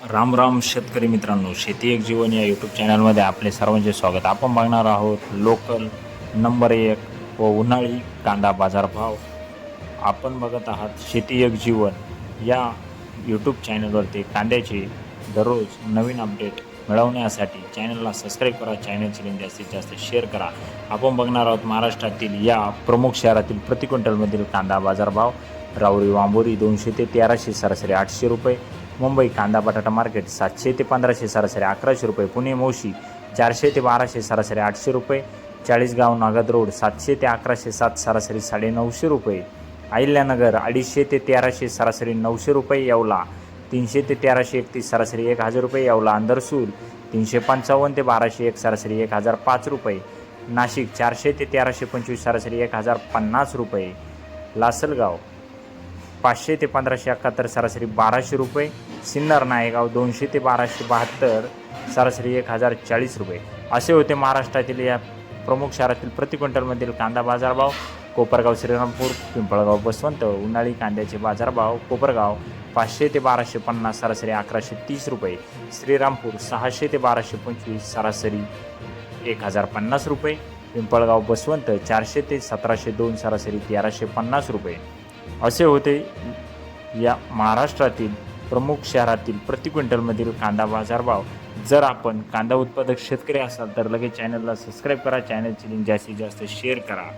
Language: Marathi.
राम राम शेतकरी मित्रांनो शेती एक जीवन या यूट्यूब चॅनलमध्ये आपले सर्वांचे स्वागत. आपण बघणार आहोत लोकल नंबर एक व उन्हाळी कांदा बाजारभाव आपण बघत आहात शेती एक जीवन या यूट्यूब चॅनलवरती कांद्याचे दररोज नवीन अपडेट मिळवण्यासाठी चॅनलला सबस्क्राईब करा चॅनलची लिंक जास्तीत जास्त शेअर करा. आपण बघणार आहोत महाराष्ट्रातील या प्रमुख शहरातील प्रति क्विंटलमधील कांदा बाजारभाव राऊरी वांबोरी दोनशे ते तेराशे सरासरी आठशे रुपये. मुंबई कांदा बटाटा मार्केट सातशे ते पंधराशे सरासरी अकराशे रुपये. पुणे मोशी चारशे ते बाराशे सरासरी आठशे रुपये. चाळीसगाव नागद रोड सातशे ते अकराशे सात सरासरी साडेनऊशे रुपये. अहिल्यानगर अडीचशे ते तेराशे सरासरी नऊशे रुपये येवला. तीनशे ते तेराशे एकतीस सरासरी एक हजार रुपये येवला. अंदरसूल तीनशे पंचावन्न ते बाराशे एक सरासरी एक हजार पाच रुपये. नाशिक चारशे ते तेराशे पंचवीस सरासरी एक हजार पन्नास रुपये. लासलगाव पाचशे ते पंधराशे एकाहत्तर सरासरी बाराशे रुपये. सिन्नर नायगाव दोनशे ते बाराशे बहात्तर सरासरी एक हजार चाळीस रुपये. असे होते महाराष्ट्रातील या प्रमुख शहरातील प्रति क्विंटलमधील कांदा बाजारभाव. कोपरगाव श्रीरामपूर पिंपळगाव बसवंत उन्हाळी कांद्याचे बाजारभाव. कोपरगाव पाचशे ते बाराशे पन्नास सरासरी अकराशे तीस रुपये. श्रीरामपूर सहाशे ते बाराशे पंचवीस सरासरी एक हजार पन्नास रुपये. पिंपळगाव बसवंत चारशे ते सतराशे दोन सरासरी तेराशे पन्नास रुपये. असे होते या महाराष्ट्रातील प्रमुख शहरातील प्रति क्विंटलमधील कांदा बाजारभाव जर आपण कांदा उत्पादक शेतकरी असाल तर लगेच चॅनलला सबस्क्राईब करा. चॅनलची लिंक जास्तीत जास्त शेअर करा.